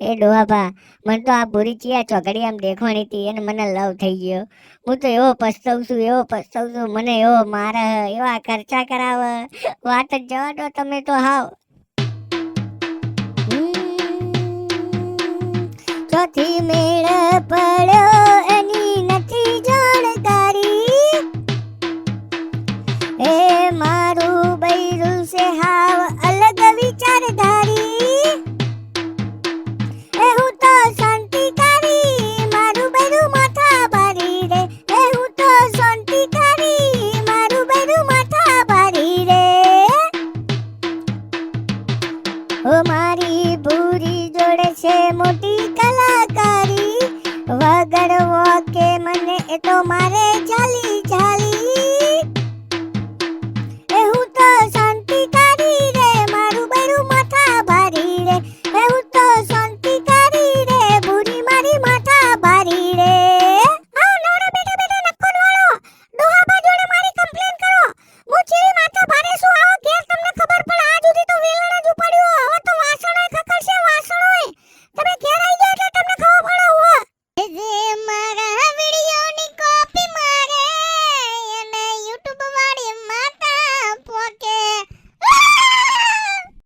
એ ડોહાભા મને તો આ પૂરી ચિયા ચોકડી આમ દેખવાની હતી અને મને લવ થઈ ગયો. હું તો એવો પસ્તાવું છું, એવો પસ્તાવું છું, મને એવો મારે એવા ખર્ચા કરાવ. વાત જ જવા દો તમે તો હાવ. ચોથી મેળ પડ્યો એની નથી જાણકારી. એ મારું બૈરું છે હાવ. ઓ મારી ભૂરી જોડે છે મોટી કલાકારી. વગર વોકે મને એ તો મારે ચાલી